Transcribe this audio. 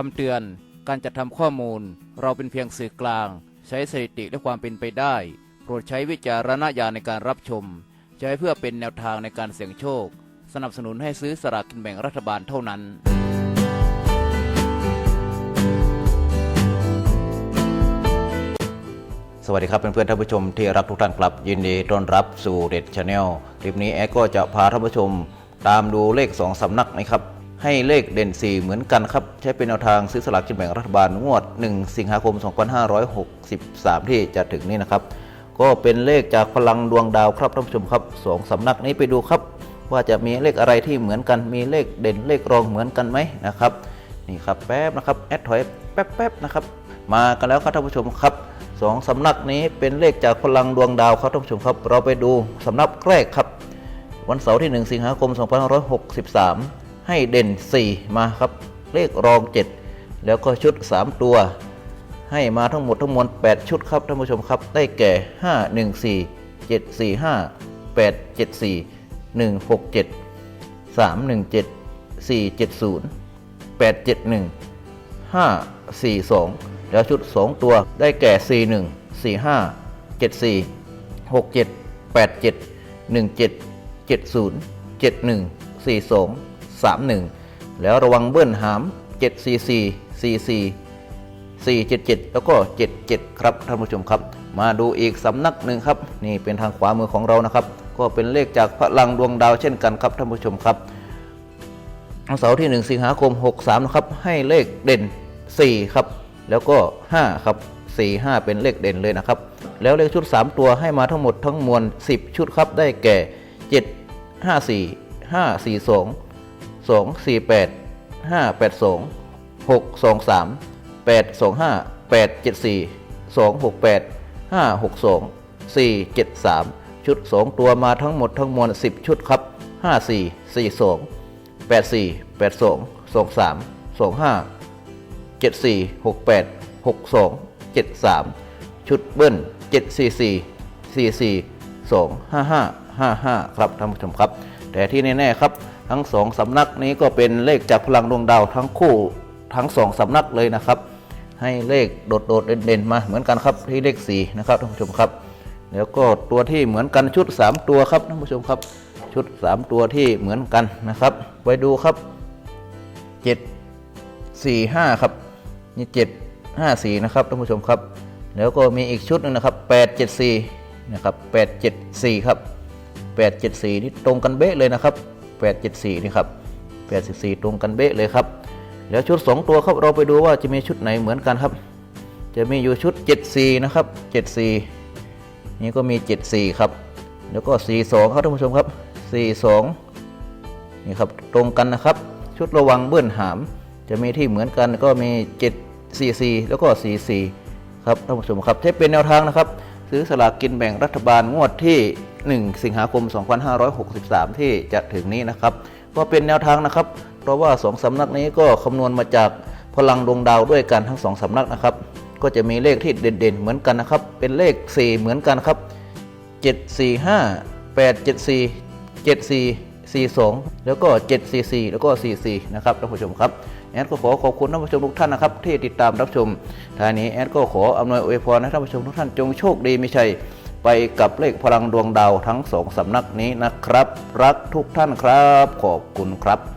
คำเตือน การจัดทำข้อมูล เราเป็นเพียงสื่อกลาง ใช้สถิติและความเป็นไปได้ โปรดใช้วิจารณญาณในการรับชม ใช้เพื่อเป็นแนวทางในการเสี่ยงโชค สนับสนุนให้ซื้อสลากกินแบ่งรัฐบาลเท่านั้น สวัสดีครับเพื่อนๆท่านผู้ชมที่รักทุกท่านครับ ยินดีต้อนรับสู่เด็ดชาแนลคลิปนี้แอดก็จะพาท่านผู้ชม ตามดูเลข2สำนักนะครับ ให้เลขเด่น 4 เหมือนกันครับ ใช้เป็นแนวทางซื้อสลากกินแบ่งรัฐบาลงวด 1 สิงหาคม 2563 ที่จะถึงนี้นะครับ ก็เป็นเลขจากพลังดวงดาวครับท่านผู้ชมครับสองสำนักนี้ไปดูครับ ว่าจะมีเลขอะไรที่เหมือนกันมีเลขเด่นเลขรองเหมือนกันไหมนะครับนี่ครับแป๊บนะครับแอดถอยแป๊บๆนะครับมากันแล้วครับท่านผู้ชมครับสองสำนักนี้เป็นเลขจากพลังดวงดาวครับท่านผู้ชมครับ เราไปดูสำนักแรกครับ วันเสาร์ที่ 1 สิงหาคม 2563 ให้เด่น 4 มาครับ เลขรอง 7 แล้วก็ชุด 3 ตัว ให้มาทั้งหมดทั้งมวล 8 ชุดครับท่านผู้ชมครับ ได้แก่ 5 1 4 7 4 5 8 7 4 1 6 7 3 1 7 4 7 0 8 7 1 5 4 2 แล้วชุด 2 ตัวได้แก่ 4 1 4 5 7 4 6 7 8 7 1 7 7 0 7 1 4 2 3 1 แล้วระวังเบิ้ลหาม 7 4 4 4 4 477 แล้วก็ 77 ครับท่านผู้ชมครับ มาดูอีกสำนักหนึ่งครับ นี่เป็นทางขวามือของเรานะครับ ก็เป็นเลขจากพลังดวงดาวเช่นกันครับท่านผู้ชมครับวันเสาร์ที่ 1 สิงหาคม 63 นะครับ ให้เลขเด่น 4 ครับ แล้วก็ 5 ครับ 4 5 เป็นเลขเด่นเลยนะครับ แล้วเลขชุด 3 ตัวให้มาทั้งหมดทั้งมวล 10 ชุดครับ ได้แก่ 7 5 4 5 4 2 2 4 8 5 8 2 6 2 3 8 2 5 8 7 4 2 6 8 5 6 2 4 7 3ชุด2ตัวมาทั้งหมดทั้งมวล10ชุดครับ5 4 4 2 8 4 8 2 2 3 2 5 7 4 6 8 6 2 7 3ชุดเบิ้ล7 4 4 4 4 2 5 5 5 5ครับท่านผู้ชมครับ แต่ที่แน่ๆครับ ทั้งสองสำนักนี้ก็เป็นเลขจากพลังดวงดาวทั้งคู่ทั้งสองสำนักเลยนะครับ ให้เลขโดดๆเด่นๆมาเหมือนกันครับที่เลข4นะครับท่านผู้ชมครับ แล้วก็ตัวที่เหมือนกันชุด 3 ตัวครับท่านผู้ชมครับ ชุด 3 ตัวที่เหมือนกันนะครับ ไปดูครับ 7 4 5 ครับนี่7 5 4นะครับท่านผู้ชมครับ แล้วก็มีอีกชุดหนึงนะครับ 8 7 4นะครับ8 7 4 ครับ 8 7 4 นี่ตรงกันเบ๊ะเลยนะครับ 8 7 4 นี่ครับ8 4 ตรงกันเบ๊ะเลยครับแล้วชุด 2 ตัวครับเราไปดูว่าจะมีชุดไหนเหมือนกันครับ จะมีอยู่ชุด 74 นะครับ 74 นี่ก็มี 74 ครับ แล้วก็ 42 ครับท่านผู้ชมครับ 42 นี่ครับตรงกันนะครับ ชุดระวังเบื้อนหาม จะมีที่เหมือนกันก็มี 744 แล้วก็ 44 ครับท่านผู้ชมครับใช้เป็นแนวทางนะครับ ซื้อสลากกินแบ่งรัฐบาลงวดที่ 1 สิงหาคม 2563 ที่จะถึงนี้นะครับ ก็เป็นแนวทางนะครับ เพราะว่าสองสำนักนี้ก็คำนวณมาจากพลังดวงดาวด้วยกันทั้งสองสำนักนะครับ ก็จะมีเลขที่เด่นๆ เหมือนกันนะครับ เป็นเลข 4 เหมือนกันครับ 7 4 5 8 7 4 7 4 4 2 แล้วก็ 7 4 4 แล้วก็ 4 4 นะครับท่านผู้ชมครับ แอดก็ขอขอบคุณท่านผู้ชมทุกท่านนะครับ ที่ติดตามรับชมท่านี้แอดก็ขออำนวยอวยพรให้ท่านผู้ชมทุกท่านจงโชคดีม่ใช่ ไปกับเลขพลังดวงดาวทั้งสองสำนักนี้นะครับ รักทุกท่านครับ ขอบคุณครับ